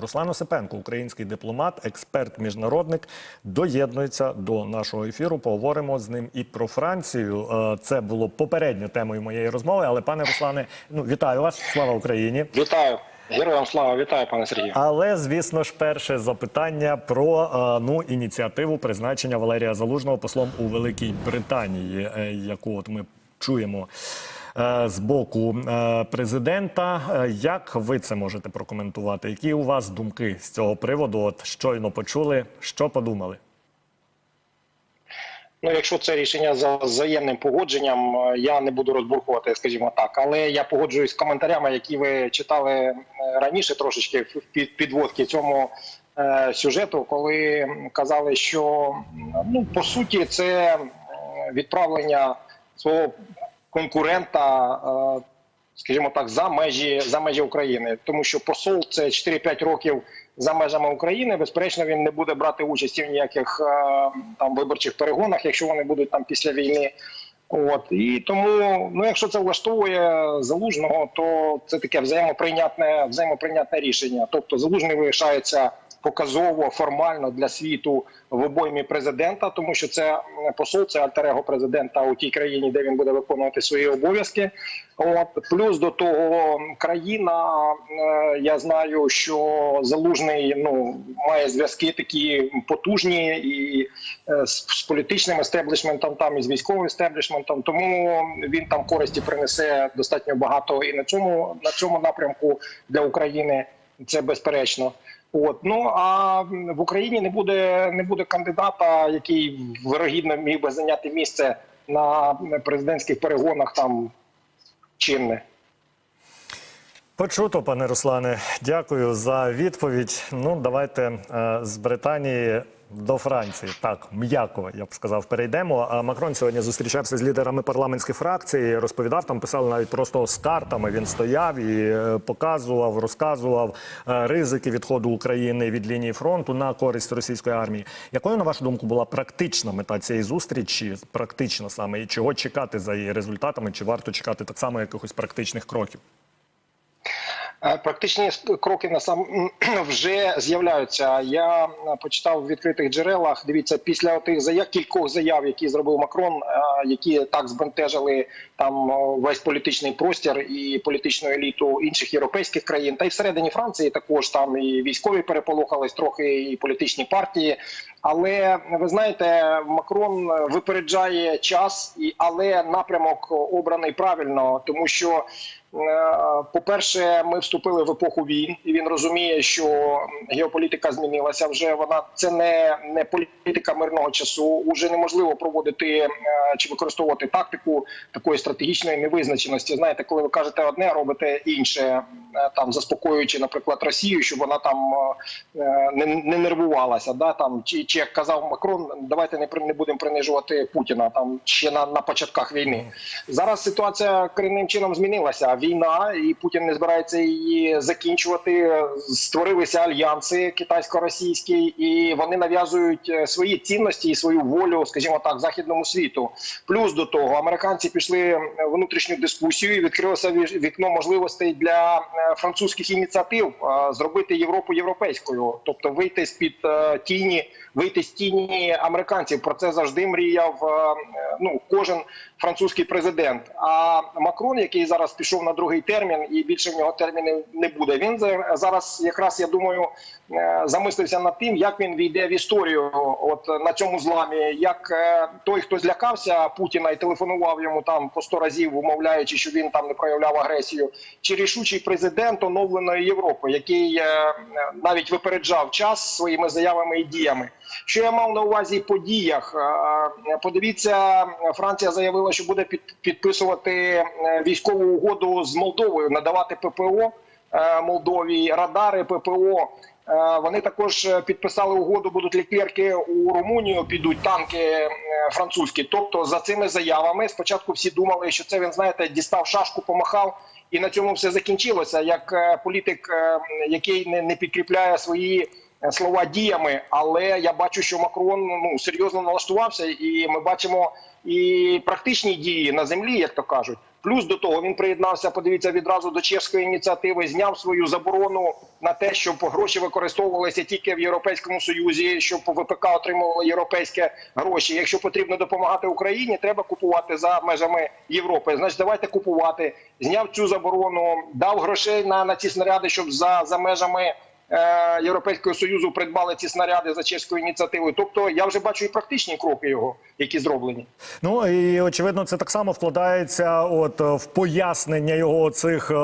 Руслан Осипенко, український дипломат, експерт, міжнародник, доєднується до нашого ефіру. Поговоримо з ним і про Францію. Е, Це було попередньою темою моєї розмови. Але, пане Руслане, ну вітаю вас! Слава Україні! Вітаю. Героям слава, вітаю, пане Сергію. Але звісно ж, перше запитання про е, ну ініціативу призначення Валерія Залужного послом у Великій Британії, е, яку от ми чуємо з боку е, президента. Е, Як ви це можете прокоментувати? Які у вас думки з цього приводу? От щойно почули, що подумали? Ну, якщо це рішення за взаємним погодженням, е, я не буду розбурхувати, скажімо так. Але я погоджуюсь з коментарями, які ви читали е, раніше, трошечки в підводки цьому е, сюжету, коли казали, що ну по суті це е, відправлення свого конкурента. е, скажімо так, за межі за межі України, тому що посол це 4-5 років за межами України. Безперечно, він не буде брати участі в ніяких е, там виборчих перегонах, якщо вони будуть там після війни. От і тому, ну якщо це влаштовує залужного, то це таке взаємоприйнятне взаємоприйнятне рішення. Тобто залужний вирішається показово формально для світу в обоймі президента, тому що це посол, це альтер-его президента у тій країні, де він буде виконувати свої обов'язки. От плюс до того країна, е, я знаю, що залужний ну має зв'язки такі потужні і е, з, політичним естеблішментом, там і з військовим естеблішментом. Тому він там користі принесе достатньо багато і на цьому на цьому напрямку для України це безперечно. От ну а в Україні не буде не буде кандидата, який вирогідно міг би зайняти місце на президентських перегонах там чинне. Почуто, пане Руслане. Дякую за відповідь. Ну, давайте е, з Британії до Франції. Так, м'яко, я б сказав, перейдемо. А Макрон сьогодні зустрічався з лідерами парламентських фракцій. Розповідав, там писали навіть просто з картами. Він стояв і е, показував, розказував е, ризики відходу України від лінії фронту на користь російської армії. Якою, на вашу думку, була практична мета цієї зустрічі? Практична саме і чого чекати за її результатами? Чи варто чекати так само якихось практичних кроків? Е, Практичні кроки на сам вже з'являються. Я е, почитав в відкритих джерелах. Дивіться, після тих заяв кількох заяв, які зробив Макрон, е, які так збентежили там весь політичний простір і політичну еліту інших європейських країн, та й всередині Франції також там і військові переполохались трохи, і політичні партії. Але ви знаєте, Макрон випереджає час, і але напрямок обраний правильно, тому що. Е, По-перше, ми вступили в епоху війн, і він розуміє, що геополітика змінилася. Вже вона це не, не політика мирного часу. Уже неможливо проводити е, чи використовувати тактику такої стратегічної невизначеності. Знаєте, коли ви кажете одне, робите інше, е, там заспокоюючи, наприклад, Росію, щоб вона там е, не, не нервувалася. Да там чи, чи як казав Макрон, давайте не не будемо принижувати Путіна там ще на, на початках війни. Зараз ситуація корінним чином змінилася. Війна, і Путін не збирається її закінчувати. Створилися альянси китайсько-російські, і вони нав'язують е, свої цінності і свою волю, скажімо так, західному світу. Плюс до того, американці пішли внутрішню дискусію і відкрилося ві- вікно можливостей для е, французьких ініціатив зробити Європу європейською, тобто вийти з під е, тіні, вийти з тіні американців. Про це завжди мріяв е, ну кожен французький президент. А Макрон, який зараз пішов на другий термін, і більше в нього термінів не буде. Він за- зараз якраз я думаю замислився над тим, як він війде в історію. От на цьому зламі, як той, хто злякався Путіна і телефонував йому там по сто разів, умовляючи, що він там не проявляв агресію, чи рішучий президент оновленої Європи, який е, навіть випереджав час своїми заявами і діями. Що я мав на увазі по діях? Е, Подивіться, Франція заявила, що буде під- підписувати е, військову угоду з Молдовою, надавати ППО е, Молдові, радари ППО. Е, Вони також е, підписали угоду, будуть лікерки у Румунію, підуть танки е, французькі. Тобто, за цими заявами спочатку всі думали, що це він знаєте, дістав шашку, помахав, і на цьому все закінчилося. Як політик, який не, підкріпляє свої слова діями, але я бачу, що Макрон ну серйозно налаштувався, і ми бачимо і практичні дії на землі, як то кажуть. Плюс до того він приєднався. Подивіться відразу до чеської ініціативи, зняв свою заборону на те, щоб гроші використовувалися тільки в Європейському Союзі, щоб ВПК отримували європейські гроші. Якщо потрібно допомагати Україні, треба купувати за межами Європи. Значить, давайте купувати. Зняв цю заборону, дав грошей на, на ці снаряди, щоб за, за межами. Е, Європейського союзу придбали ці снаряди за чеською ініціативою. Тобто я вже бачу і практичні кроки його, які зроблені. Ну і очевидно, це так само вкладається от в пояснення його цих е,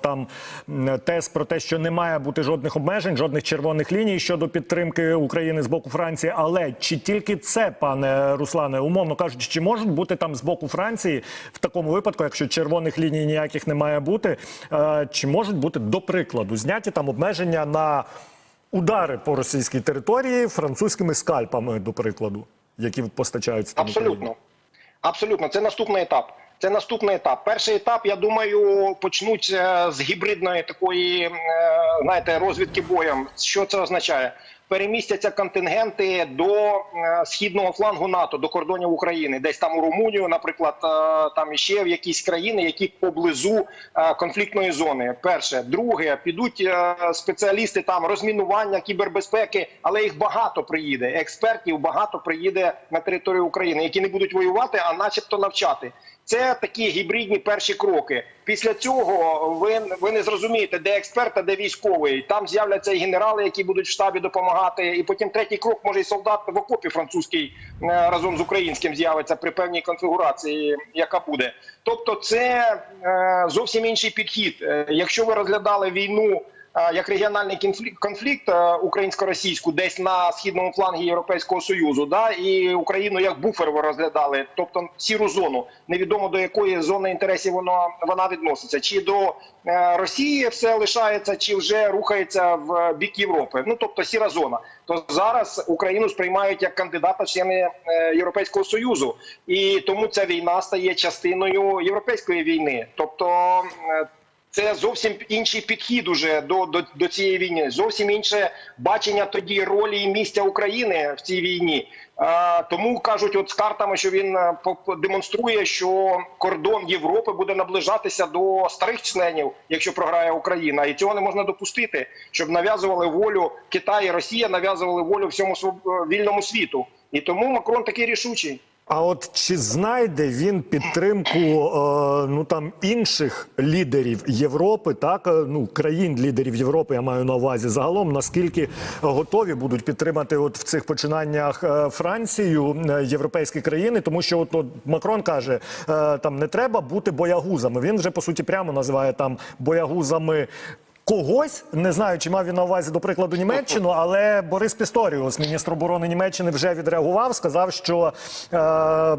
там тез про те, що не має бути жодних обмежень, жодних червоних ліній щодо підтримки України з боку Франції. Але чи тільки це, пане Руслане, умовно кажучи, чи можуть бути там з боку Франції в такому випадку, якщо червоних ліній ніяких не має бути, е, чи можуть бути до прикладу зняті там обмеження на удари по російській території французькими скальпами, до прикладу, які постачаються там Абсолютно. Абсолютно, це наступний етап. Це наступний етап. Перший етап, я думаю, почнуть е, з гібридної такої, е, знаєте, розвідки боєм. Що це означає? Перемістяться контингенти до е, східного флангу НАТО, до кордонів України, десь там у Румунію, наприклад, там іще в якісь країни, які поблизу конфліктної зони. Перше, друге, підуть спеціалісти там розмінування, кібербезпеки, але їх багато приїде. Експертів багато приїде на територію України, які не будуть воювати, а начебто навчати. Це такі гібридні перші кроки. Після цього ви, ви не зрозумієте, де експерт, а де військовий. Там з'являться і генерали, які будуть в штабі допомагати. І потім третій крок може і солдат в окопі французький е, разом з українським з'явиться при певній конфігурації, яка буде. Тобто, це е, зовсім інший підхід. Е, Якщо ви розглядали війну. Е, Як регіональний конфлікт, конфлікт е, українсько-російську, десь на східному флангі Європейського союзу, да і Україну як буфер ви розглядали, тобто сіру зону, невідомо до якої зони інтересів воно вона відноситься, чи до е, Росії все лишається, чи вже рухається в бік Європи. Ну тобто сіра зона. То зараз Україну сприймають як кандидата члени е, Європейського союзу, і тому ця війна стає частиною європейської війни. Тобто. Це зовсім інший підхід уже до, до, до цієї війни. Зовсім інше бачення тоді ролі і місця України в цій війні. А, тому кажуть, от з картами, що він демонструє, що кордон Європи буде наближатися до старих членів, якщо програє Україна, і цього не можна допустити, щоб нав'язували волю Китай і Росія, нав'язували волю всьому вільному світу. І тому Макрон такий рішучий. А от чи знайде він підтримку е, ну там інших лідерів Європи, так е, ну країн лідерів Європи, я маю на увазі загалом, наскільки готові будуть підтримати от в цих починаннях е, Францію, європейські країни, тому що от, от Макрон каже, там не треба бути боягузами. Він вже по суті прямо називає там боягузами. Когось не знаю, чи мав він на увазі до прикладу Німеччину, але Борис Пісторіус, міністр оборони Німеччини, вже відреагував, сказав, що е,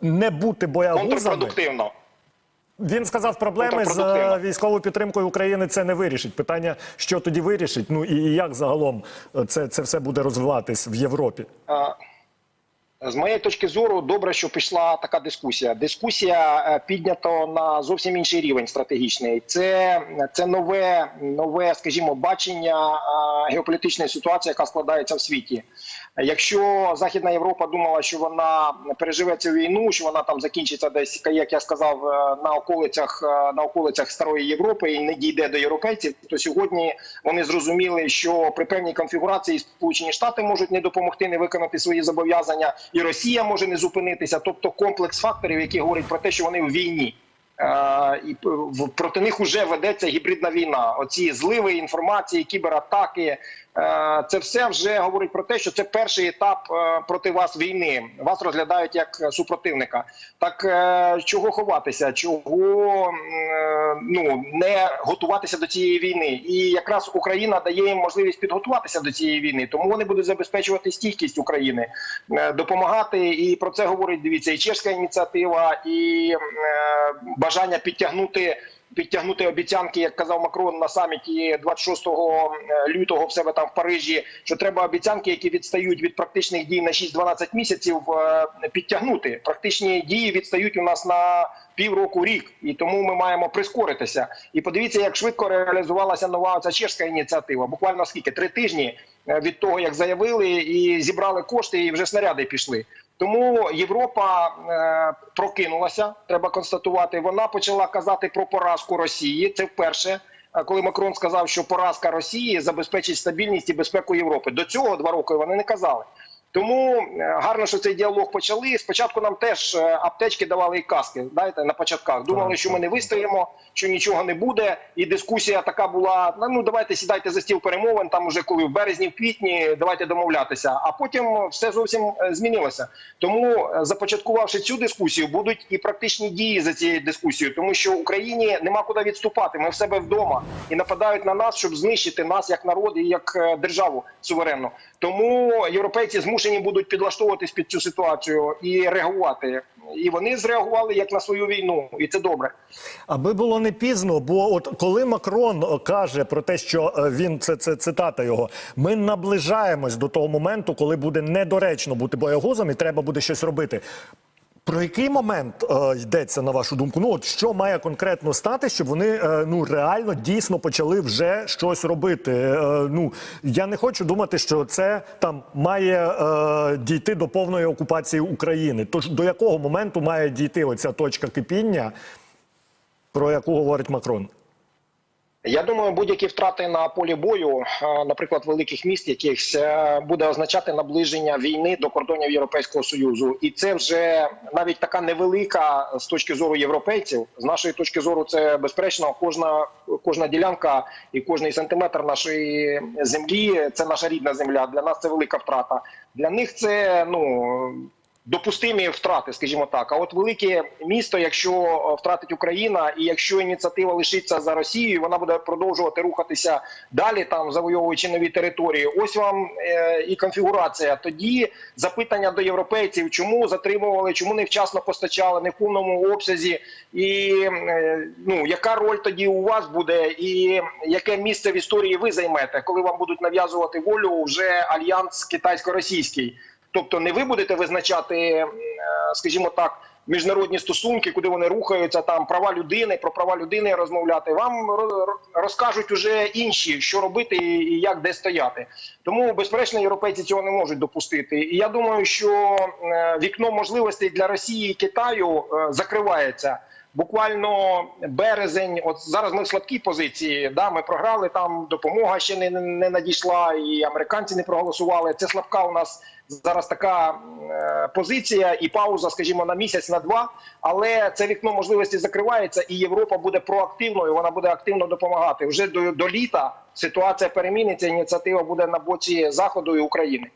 не бути боягузами. Він сказав, проблеми з е, військовою підтримкою України це не вирішить. Питання, що тоді вирішить, ну і як загалом е, це, це все буде розвиватись в Європі. Е, З моєї точки зору, добре, що пішла така дискусія. Дискусія піднята піднято на зовсім інший рівень стратегічний. Це, це нове, нове, скажімо, бачення е, геополітичної ситуації, яка складається в світі. Якщо Західна Європа думала, що вона переживе цю війну, що вона там закінчиться десь, як я сказав, е, на околицях е, на околицях старої Європи і не дійде до європейців, то сьогодні вони зрозуміли, що при певній конфігурації Сполучені Штати можуть не допомогти, не виконати свої зобов'язання, і Росія може не зупинитися. Тобто комплекс факторів, які говорять про те, що вони в війні. Е, і проти них вже ведеться гібридна війна. Оці зливи інформації, кібератаки. Е, Це все вже говорить про те, що це перший етап е, проти вас війни. Вас розглядають як супротивника. Так е, чого ховатися? Чого е, ну не готуватися до цієї війни? І якраз Україна дає їм можливість підготуватися до цієї війни, тому вони будуть забезпечувати стійкість України, е, допомагати. І про це говорить дивіться і чешська ініціатива, і е, бажання підтягнути. Підтягнути обіцянки, як казав Макрон на саміті 26 лютого в себе там в Парижі, що треба обіцянки, які відстають від практичних дій на 6-12 місяців, е, підтягнути. Практичні дії відстають у нас на півроку рік, і тому ми маємо прискоритися. І подивіться, як швидко реалізувалася нова ця чешська ініціатива. Буквально скільки три тижні е, від того, як заявили і зібрали кошти, і вже снаряди пішли. Тому Європа е, прокинулася, треба констатувати. Вона почала казати про поразку Росії. Це вперше, е, коли Макрон сказав, що поразка Росії забезпечить стабільність і безпеку Європи. До цього два роки вони не казали. Тому е, гарно, що цей діалог почали. Спочатку нам теж е, аптечки давали і каски. Знаєте, на початках думали, що ми не вистоїмо, що нічого не буде. І дискусія така була: ну давайте сідайте за стіл перемовин. Там уже коли в березні, в квітні, давайте домовлятися. А потім все зовсім е, змінилося. Тому, започаткувавши цю дискусію, будуть і практичні дії за цією дискусією, тому що Україні нема куди відступати. Ми в себе вдома і нападають на нас, щоб знищити нас як народ і як державу суверенну. Тому європейці змушені будуть підлаштовуватись під цю ситуацію і реагувати. І вони зреагували як на свою війну, і це добре. Аби було не пізно, бо от коли Макрон каже про те, що е, він це, це цитата його, ми наближаємось до того моменту, коли буде недоречно бути боягузом і треба буде щось робити. Про який момент е, йдеться на вашу думку? Ну от що має конкретно стати, щоб вони е, ну реально дійсно почали вже щось робити? Е, ну я не хочу думати, що це там має е, дійти до повної окупації України. Тож до якого моменту має дійти оця точка кипіння, про яку говорить Макрон? Я думаю, будь-які втрати на полі бою, е, наприклад, великих міст, якихось е, буде означати наближення війни до кордонів Європейського союзу, і це вже навіть така невелика з точки зору європейців. З нашої точки зору, це безперечно, кожна кожна ділянка і кожний сантиметр нашої землі це наша рідна земля. Для нас це велика втрата. Для них це ну. Допустимі втрати, скажімо так. А от велике місто, якщо е, втратить Україна, і якщо ініціатива лишиться за Росією, вона буде продовжувати рухатися далі, там завойовуючи нові території. Ось вам е, і конфігурація. Тоді запитання до європейців, чому затримували, чому невчасно постачали, не в повному обсязі, і е, ну яка роль тоді у вас буде, і яке місце в історії ви займете, коли вам будуть нав'язувати волю вже альянс китайсько-російський. Тобто не ви будете визначати, е, скажімо так, міжнародні стосунки, куди вони рухаються, там права людини, про права людини розмовляти. Вам ро- ро- розкажуть уже інші, що робити і як де стояти. Тому, безперечно, європейці цього не можуть допустити. І я думаю, що е, вікно можливостей для Росії і Китаю е, закривається. Буквально березень, от зараз ми в слабкій позиції. Да, ми програли там, допомога ще не, не надійшла, і американці не проголосували. Це слабка у нас зараз така е, позиція і пауза, скажімо, на місяць, на два. Але це вікно можливості закривається, і Європа буде проактивною. Вона буде активно допомагати. Вже до, до літа ситуація переміниться. Ініціатива буде на боці заходу і України.